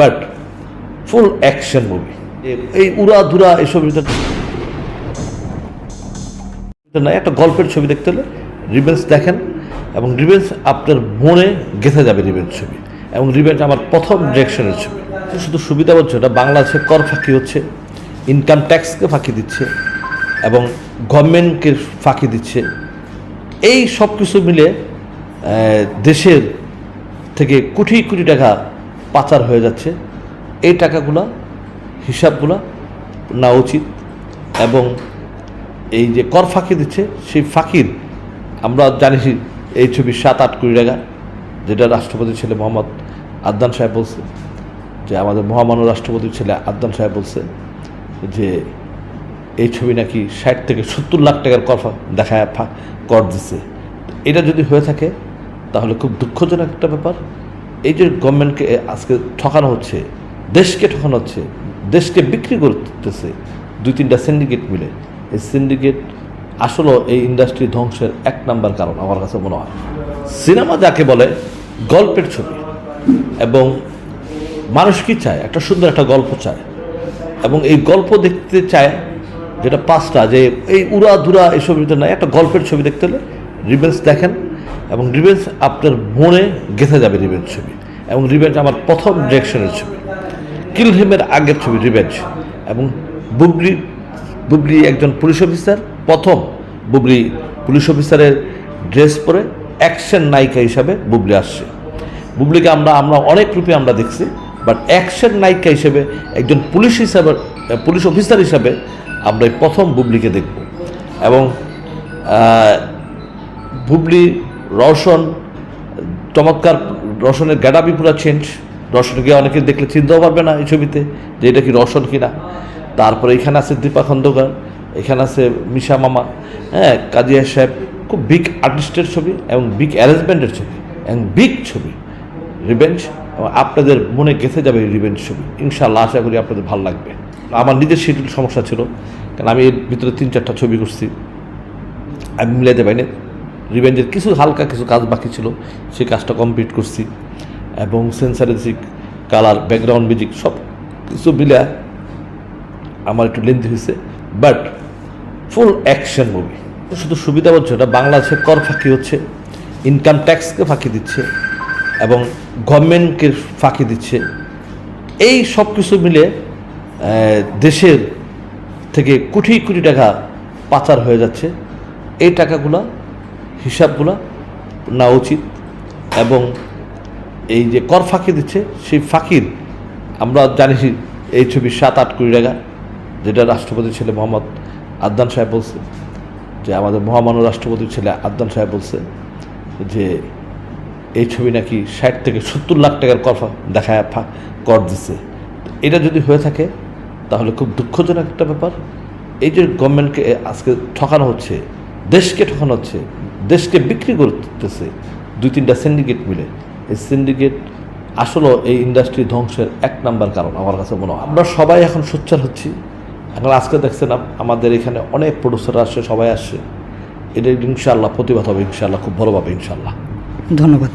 But full action movie. এই উড়া ধুরা এসব না, একটা গল্পের ছবি দেখতে হলে রিভেন্স দেখেন এবং রিভেন্স আপনার মনে গেঁথে যাবে রিভেন্স ছবি এবং রিভেন্স আমার প্রথম ডিরেকশনের ছবি। শুধু সুবিধা হচ্ছে না বাংলাদেশে কর ফাঁকি হচ্ছে ইনকাম ট্যাক্সকে ফাঁকি দিচ্ছে এবং গভর্নমেন্টকে ফাঁকি দিচ্ছে। এই সব কিছু মিলে দেশের থেকে কোটি কোটি টাকা পাচার হয়ে যাচ্ছে। এই টাকাগুলা, হিসাবগুলা না উচিত এবং এই যে কর ফাঁকি দিচ্ছে, সেই ফাঁকির আমরা জানি এই ছবি সাত আট কোটি টাকা, যেটা রাষ্ট্রপতির ছেলে মোহাম্মদ আদনান সাহেব বলছে, যে আমাদের মহামান্য রাষ্ট্রপতির ছেলে আদনান সাহেব বলছে যে এই ছবি নাকি ষাট থেকে সত্তর লাখ টাকার কর ফা- কর দিচ্ছে এটা যদি হয়ে থাকে, তাহলে খুব দুঃখজনক একটা ব্যাপার। এই যে গভর্নমেন্টকে আজকে ঠকানো হচ্ছে, দেশকে ঠকানো হচ্ছে, দেশকে বিক্রি করতেছে দুই তিনটা সিন্ডিকেট মিলে। এই সিন্ডিকেট আসলে এই ইন্ডাস্ট্রি ধ্বংসের এক নাম্বার কারণ আমার কাছে মনে হয়। সিনেমা যাকে বলে, গল্পের ছবি। এবং মানুষ কি চায়? একটা সুন্দর একটা গল্প চায়। এবং এই গল্প দেখতে চায় যেটা পাঁচটা, যে এই উড়া ধুরা এসব ভিতরে না একটা গল্পের ছবি দেখতে হলে রিভেন্স দেখেন এবং রিভেন্স আপনার মনে গেঁথে যাবে রিভেন্স ছবি। এবং রিভেন্স আমার প্রথম ডিরেকশনের ছবি। কিল হিমের আগের ছবি রিভেঞ্জ এবং বুবলি বুবলি একজন পুলিশ অফিসার প্রথম বুবলি পুলিশ অফিসারের ড্রেস পরে অ্যাকশন নায়িকা হিসাবে বুবলি আসছে। বুবলিকে আমরা আমরা অনেক রূপে আমরা দেখছি বাট অ্যাকশন নায়িকা হিসেবে একজন পুলিশ হিসাবে পুলিশ অফিসার হিসাবে আমরা এই প্রথম বুবলিকে দেখব। এবং বুবলি, রওশন, চমৎকার রওশনের গ্যাডাবি পুরো চেঞ্জ রওশনকে অনেকে দেখলে চিনতেও পারবে না এই ছবিতে যে এটা কি রওশন কিনা। তারপরে এখানে আছে দীপা খন্দকার, এখানে আছে মিশা মামা হ্যাঁ কাজিয়া সাহেব। খুব বিগ আর্টিস্টের ছবি এবং বিগ অ্যারেঞ্জমেন্টের ছবি এবং বিগ ছবি। রিভেঞ্জ আপনাদের মনে গেঁথে যাবে এই রিভেঞ্জ ছবি। ইনশাল্লাহ আশা করি আপনাদের ভালো লাগবে। আমার নিজের শিডিউল সমস্যা ছিল, কারণ আমি এর ভিতরে তিন চারটা ছবি করছি। আমি মিলাইতে পারিনি। রিভেঞ্জের কিছু হালকা কিছু কাজ বাকি ছিল। সেই কাজটা কমপ্লিট করছি। এবং সেন্সারেজিক কালার ব্যাকগ্রাউন্ড মিউজিক সব কিছু মিলে আমার একটু লেন্থি হয়েছে। বাট ফুল অ্যাকশন মুভি শুধু সুবিধা হচ্ছে ওটা বাংলাদেশে কর ফাঁকি হচ্ছে ইনকাম ট্যাক্সকে ফাঁকি দিচ্ছে, এবং গভর্নমেন্টকে ফাঁকি দিচ্ছে। এই সব কিছু মিলে দেশের থেকে কোটি কোটি টাকা পাচার হয়ে যাচ্ছে। এই টাকাগুলা হিসাবগুলা না উচিত এবং এই যে কর ফাঁকি দিচ্ছে, সেই ফাঁকির আমরা জানি এই ছবি সাত আট কোটি টাকা, যেটা রাষ্ট্রপতির ছেলে মোহাম্মদ আদনান সাহেব বলছে, যে আমাদের মহামান্য রাষ্ট্রপতির ছেলে আদনান সাহেব বলছে যে এই ছবি নাকি ষাট থেকে সত্তর লাখ টাকার কর দেখায় কর দিচ্ছে এটা যদি হয়ে থাকে, তাহলে খুব দুঃখজনক একটা ব্যাপার। এই যে গভর্নমেন্টকে আজকে ঠকানো হচ্ছে, দেশকে ঠকানো হচ্ছে দেশকে বিক্রি করতেছে, দুই তিনটা সিন্ডিকেট মিলে। এই সিন্ডিকেট আসলে এই ইন্ডাস্ট্রি ধ্বংসের এক নাম্বার কারণ আমার কাছে মনে হয়। আমরা সবাই এখন সোচ্চার হচ্ছি। এখন আজকে দেখছেন আমাদের এখানে অনেক প্রডিউসার আসছে, সবাই আসছে। এটা ইনশাল্লাহ প্রতিবাদ হবে ইনশাল্লাহ খুব ভালোভাবে ইনশাল্লাহ ধন্যবাদ।